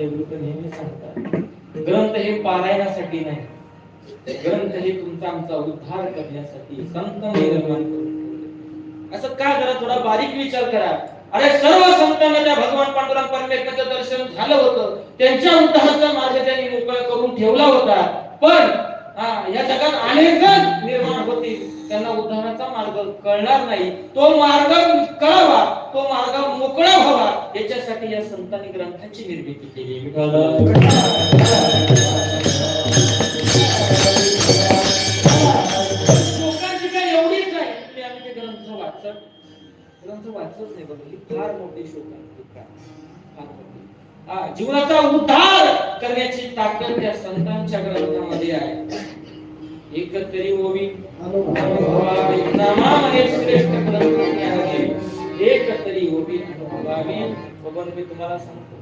देवृत नेहमी सांगतात ग्रंथ हे पारायणासाठी नाही. ग्रंथ हे तुमचा आमचा उद्धार करण्यासाठी संत निर्माण करून असं का जरा थोडा बारीक विचार करा. अरे सर्व संतांना त्या भगवान पांडुरंग परमेश्वराचं दर्शन झालं होतं. त्यांच्या उद्धाराचा मार्ग त्यांनी मोकळा करून ठेवला होता. पण या जगात अनेक जण निर्माण होतील. त्यांना उद्धाराचा मार्ग कळणार नाही. तो मार्ग कळावा. तो मार्ग मोकळा व्हावा याच्यासाठी या संतांनी ग्रंथांची निर्मिती केली लोकांची काय एवढीच आहे तुम्ही आम्ही ते ग्रंथ वाचत ग्रंथ वाचत नाही बघा ही फार मोठी शोक आहे काय? फार मोठी. जीवनाचा उद्धार करण्याची ताकद त्या संतांच्या ग्रंथामध्ये आहे एकतरी ओवी अनुभवावी. ग्रंथ आहे. मी तुम्हाला सांगतो